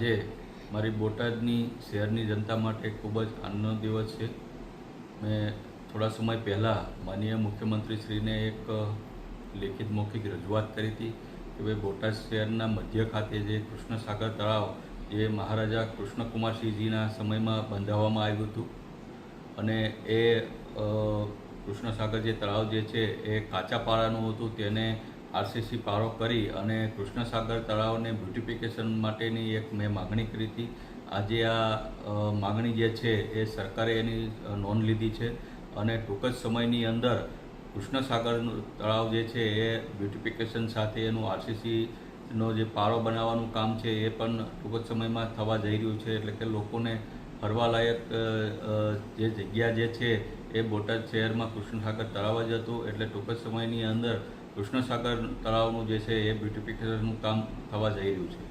આજે મારી બોટાદની શહેરની જનતા માટે ખૂબ જ આનંદનો દિવસ છે. મેં થોડા સમય પહેલાં માનનીય મુખ્યમંત્રીશ્રીને એક લેખિત મૌખિક રજૂઆત કરી હતી કે ભાઈ બોટાદ શહેરના મધ્ય ખાતે જે કૃષ્ણસાગર તળાવ જે મહારાજા કૃષ્ણકુમારસિંહજીના સમયમાં બંધાવવામાં આવ્યું હતું અને એ કૃષ્ણસાગર જે તળાવ જે છે એ કાચા પાળાનું હતું, તેને આરસીસી પારો કરી અને કૃષ્ણસાગર તળાવને બ્યુટિફિકેશન માટેની એક મેં માગણી કરી હતી. આજે આ માગણી જે છે એ સરકારે એની નોંધ લીધી છે અને ટૂંક જ સમયની અંદર કૃષ્ણસાગર તળાવ જે છે એ બ્યુટિફિકેશન સાથે એનું આરસીસીનો જે પારો બનાવવાનું કામ છે એ પણ ટૂંક જ સમયમાં થવા જઈ રહ્યું છે. એટલે કે લોકોને ફરવાલાયક જે જગ્યા જે છે એ બોટાદ શહેરમાં કૃષ્ણસાગર તળાવ જ હતું. એટલે ટૂંક જ સમયની અંદર કૃષ્ણસાગર તળાવનું જે છે એ બ્યુટિફિકેશનનું કામ થવા જઈ રહ્યું છે.